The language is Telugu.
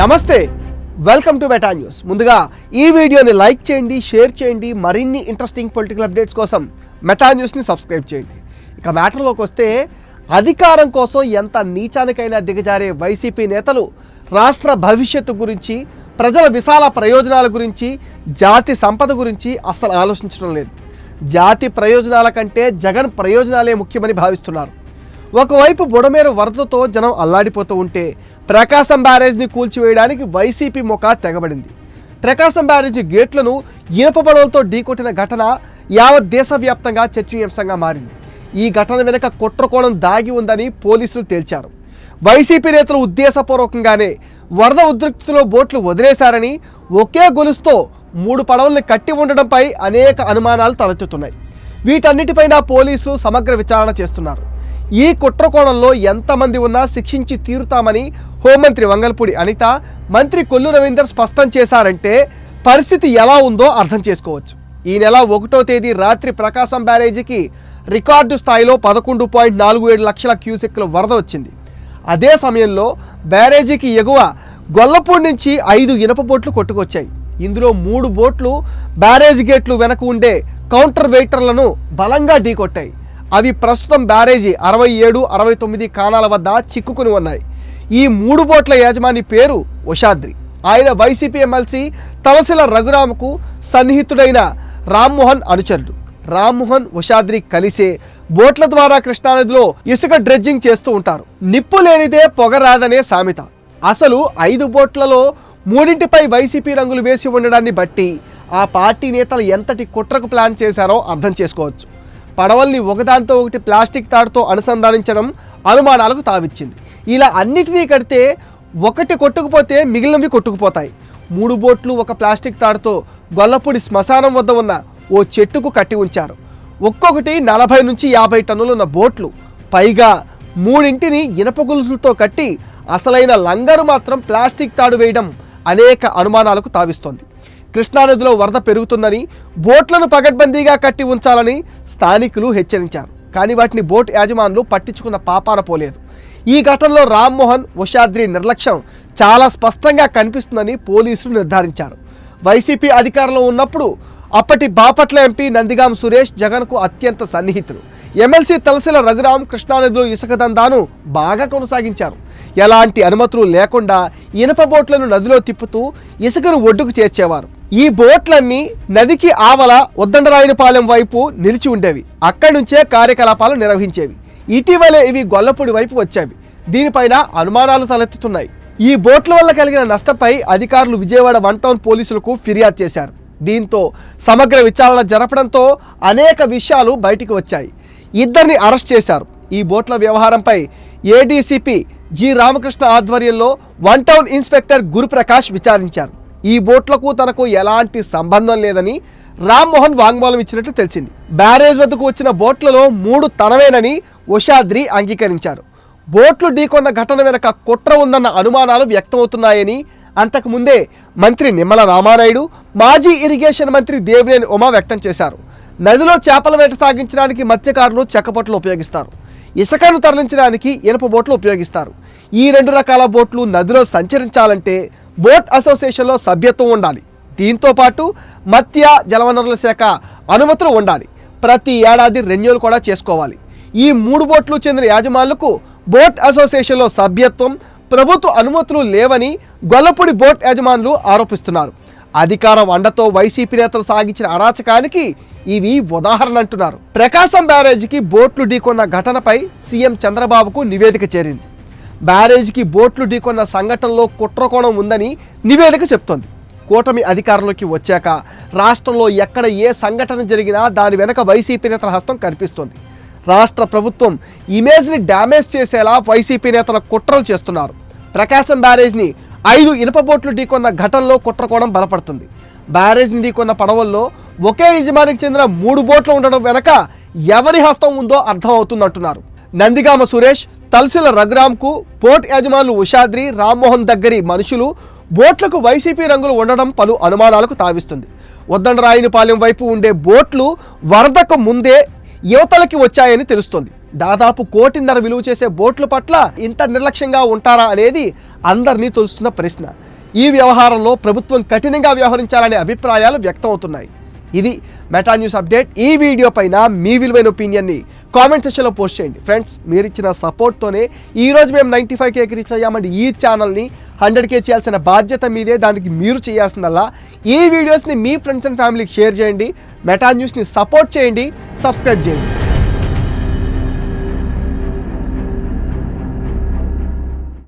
నమస్తే వెల్కమ్ టు మెటా న్యూస్ ముందుగా ఈ వీడియోని లైక్ చేయండి షేర్ చేయండి మరిన్ని ఇంట్రెస్టింగ్ పొలిటికల్ అప్డేట్స్ కోసం మెటా న్యూస్ని సబ్స్క్రైబ్ చేయండి. ఇక మ్యాటర్లోకి వస్తే అధికారం కోసం ఎంత నీచానికైనా దిగజారే వైసీపీ నేతలు రాష్ట్ర భవిష్యత్తు గురించి ప్రజల విశాల ప్రయోజనాల గురించి జాతి సంపద గురించి అస్సలు ఆలోచించడం లేదు. జాతి ప్రయోజనాల కంటే జగన్ ప్రయోజనాలే ముఖ్యమని భావిస్తున్నారు. ఒకవైపు బుడమేరు వరదతో జనం అల్లాడిపోతూ ఉంటే ప్రకాశం బ్యారేజ్ని కూల్చివేయడానికి వైసీపీ మొక తెగబడింది. ప్రకాశం బ్యారేజ్ గేట్లను ఇనుప పడవలతో ఢీకొట్టిన ఘటన యావత్ దేశవ్యాప్తంగా చర్చనీయాంశంగా మారింది. ఈ ఘటన వెనుక కుట్రకోణం దాగి ఉందని పోలీసులు తేల్చారు. వైసీపీ నేతలు ఉద్దేశపూర్వకంగానే వరద ఉద్రిక్తులో బోట్లు వదిలేశారని ఒకే గొలుసుతో మూడు పడవల్ని కట్టి ఉండడంపై అనేక అనుమానాలు తలెత్తుతున్నాయి. వీటన్నిటిపైన పోలీసులు సమగ్ర విచారణ చేస్తున్నారు. ఈ కుట్రకోణంలో ఎంతమంది ఉన్నా శిక్షించి తీరుతామని హోంమంత్రి వంగల్పూడి అనిత మంత్రి కొల్లు రవీందర్ స్పష్టం చేశారంటే పరిస్థితి ఎలా ఉందో అర్థం చేసుకోవచ్చు. ఈ నెల ఒకటో తేదీ రాత్రి ప్రకాశం బ్యారేజీకి రికార్డు స్థాయిలో పదకొండు పాయింట్ నాలుగు ఏడు లక్షల క్యూసెక్ల వరద వచ్చింది. అదే సమయంలో బ్యారేజీకి ఎగువ గొల్లపూడి నుంచి ఐదు ఇనప బోట్లు కొట్టుకొచ్చాయి. ఇందులో మూడు బోట్లు బ్యారేజ్ గేట్లు వెనక ఉండే కౌంటర్ వెయిటర్లను బలంగా ఢీకొట్టాయి. అవి ప్రస్తుతం బ్యారేజీ అరవై ఏడు అరవై తొమ్మిది కాణాల వద్ద చిక్కుకుని ఉన్నాయి. ఈ మూడు బోట్ల యజమాని పేరు ఉషాద్రి. ఆయన వైసీపీ ఎమ్మెల్సీ తలసిల రఘురామకు సన్నిహితుడైన రామ్మోహన్ అనుచరుడు. రామ్మోహన్ ఉషాద్రి కలిసే బోట్ల ద్వారా కృష్ణానదిలో ఇసుక డ్రెడ్జింగ్ చేస్తూ ఉంటారు. నిప్పు లేనిదే పొగ రాదనే సామెత. అసలు ఐదు బోట్లలో మూడింటిపై వైసీపీ రంగులు వేసి ఉండడాన్ని బట్టి ఆ పార్టీ నేతలు ఎంతటి కుట్రకు ప్లాన్ చేశారో అర్థం చేసుకోవచ్చు. పడవల్ని ఒకదాంతో ఒకటి ప్లాస్టిక్ తాడుతో అనుసంధానించడం అనుమానాలకు తావిచ్చింది. ఇలా అన్నిటినీ కడితే ఒకటి కొట్టుకుపోతే మిగిలినవి కొట్టుకుపోతాయి. మూడు బోట్లు ఒక ప్లాస్టిక్ తాడుతో గొల్లపూడి శ్మశానం వద్ద ఉన్న ఓ చెట్టుకు కట్టి ఉంచారు. ఒక్కొక్కటి నలభై నుంచి యాభై టన్నులున్న బోట్లు. పైగా మూడింటిని ఇనప గొలుసులతో కట్టి అసలైన లంగరు మాత్రం ప్లాస్టిక్ తాడు వేయడం అనేక అనుమానాలకు తావిస్తోంది. కృష్ణానదిలో వరద పెరుగుతుందని బోట్లను పగడ్బందీగా కట్టి ఉంచాలని స్థానికులు హెచ్చరించారు. కానీ వాటిని బోట్ యాజమానులు పట్టించుకున్న పాపాన పోలేదు. ఈ ఘటనలో రామ్మోహన్ ఉషాద్రి నిర్లక్ష్యం చాలా స్పష్టంగా కనిపిస్తుందని పోలీసులు నిర్ధారించారు. వైసీపీ అధికారంలో ఉన్నప్పుడు అప్పటి బాపట్ల ఎంపీ నందిగాం సురేష్ జగన్కు అత్యంత సన్నిహితులు. ఎమ్మెల్సీ తలసిల రఘురాం కృష్ణానదిలో ఇసుక దందాను బాగా కొనసాగించారు. ఎలాంటి అనుమతులు లేకుండా ఇనప బోట్లను నదిలో తిప్పుతూ ఇసుకను ఒడ్డుకు చేర్చేవారు. ఈ బోట్లన్నీ నదికి ఆవల ఉద్దండరాయునిపాలెం వైపు నిలిచి ఉండేవి. అక్కడి నుంచే కార్యకలాపాలు నిర్వహించేవి. ఇటీవలే ఇవి గొల్లపూడి వైపు వచ్చేవి. దీనిపైన అనుమానాలు తలెత్తుతున్నాయి. ఈ బోట్ల వల్ల కలిగిన నష్టపై అధికారులు విజయవాడ వన్ టౌన్ పోలీసులకు ఫిర్యాదు చేశారు. దీంతో సమగ్ర విచారణ జరపడంతో అనేక విషయాలు బయటికి వచ్చాయి. ఇద్దరిని అరెస్ట్ చేశారు. ఈ బోట్ల వ్యవహారంపై ఏడీసీపీ జి రామకృష్ణ ఆధ్వర్యంలో వన్ టౌన్ ఇన్స్పెక్టర్ గురుప్రకాష్ విచారించారు. ఈ బోట్లకు తనకు ఎలాంటి సంబంధం లేదని రామ్మోహన్ వాంగ్మూలం ఇచ్చినట్టు తెలిసింది. బ్యారేజ్ వద్దకు వచ్చిన బోట్లలో మూడు తనవేనని ఉషాద్రి అంగీకరించారు. బోట్లు ఢీకొన్న ఘటన వెనుక కుట్ర ఉందన్న అనుమానాలు వ్యక్తమవుతున్నాయని అంతకుముందే మంత్రి నిమ్మల రామానాయుడు మాజీ ఇరిగేషన్ మంత్రి దేవినేని ఉమా వ్యక్తం చేశారు. నదిలో చేపల వేట సాగించడానికి మత్స్యకారులు చెక్కపొట్లు ఉపయోగిస్తారు. ఇసుకను తరలించడానికి ఇనుప బోట్లు ఉపయోగిస్తారు. ఈ రెండు రకాల బోట్లు నదిలో సంచరించాలంటే బోట్ అసోసియేషన్లో సభ్యత్వం ఉండాలి. దీంతో పాటు మత్స్య జలవనరుల శాఖ అనుమతులు ఉండాలి. ప్రతి ఏడాది రెన్యూల్ కూడా చేసుకోవాలి. ఈ మూడు బోట్లు చెందిన యాజమానులకు బోట్ అసోసియేషన్లో సభ్యత్వం ప్రభుత్వ అనుమతులు లేవని గొల్లపూడి బోట్ యజమానులు ఆరోపిస్తున్నారు. అధికారం అండతో వైసీపీ నేతలు సాగించిన అరాచకానికి ఇవి ఉదాహరణ అంటున్నారు ప్రకాశం బ్యారేజీకి బోట్లు ఢీకొన్న ఘటనపై సీఎం చంద్రబాబుకు నివేదిక చేరింది. బ్యారేజీకి బోట్లు ఢీకొన్న సంఘటనలో కుట్రకోణం ఉందని నివేదిక చెప్తోంది. కూటమి అధికారంలోకి వచ్చాక రాష్ట్రంలో ఎక్కడ ఏ సంఘటన జరిగినా దాని వెనక వైసీపీ నేతల హస్తం కనిపిస్తోంది. రాష్ట్ర ప్రభుత్వం ఇమేజ్ని డ్యామేజ్ చేసేలా వైసీపీ నేతల కుట్రలు చేస్తున్నారు. ప్రకాశం బ్యారేజ్ని ఐదు ఇనుప బోట్లు ఢీకొన్న ఘటనలో కుట్రకోణం బలపడుతుంది. బ్యారేజ్ని ఢీకొన్న పడవల్లో ఒకే యజమానికి చెందిన మూడు బోట్లు ఉండడం వెనక ఎవరి హస్తం ఉందో అర్థమవుతుందంటున్నారు. నందిగామ సురేష్ తల్సిల రఘురామ్కు పోర్ట్ యజమానులు ఉషాద్రి రామ్మోహన్ దగ్గరి మనుషులు బోట్లకు వైసీపీ రంగులు ఉండడం పలు అనుమానాలకు తావిస్తుంది. ఉద్దండరాయునిపాలెం వైపు ఉండే బోట్లు వరదకు ముందే యువతలకి వచ్చాయని తెలుస్తోంది. దాదాపు కోటిన్నర విలువ చేసే బోట్ల పట్ల ఇంత నిర్లక్ష్యంగా ఉంటారా అనేది అందరినీ తొలుస్తున్న ప్రశ్న. ఈ వ్యవహారంలో ప్రభుత్వం కఠినంగా వ్యవహరించాలనే అభిప్రాయాలు వ్యక్తమవుతున్నాయి. ఇది మెటా న్యూస్ అప్డేట్. ఈ వీడియో పైన మీ విలువైన ఒపీనియన్ని కామెంట్ సెక్షన్లో పోస్ట్ చేయండి. ఫ్రెండ్స్ మీరు ఇచ్చిన సపోర్ట్తోనే ఈ రోజు మేము నైంటీ ఫైవ్ కేకి రీచ్ అయ్యామండి. ఈ ఛానల్ని హండ్రెడ్ కే చేయాల్సిన బాధ్యత మీదే దానికి మీరు చేయాల్సిందల్లా ఈ వీడియోస్ని మీ ఫ్రెండ్స్ అండ్ ఫ్యామిలీకి షేర్ చేయండి. మెటా న్యూస్ని సపోర్ట్ చేయండి సబ్స్క్రైబ్ చేయండి.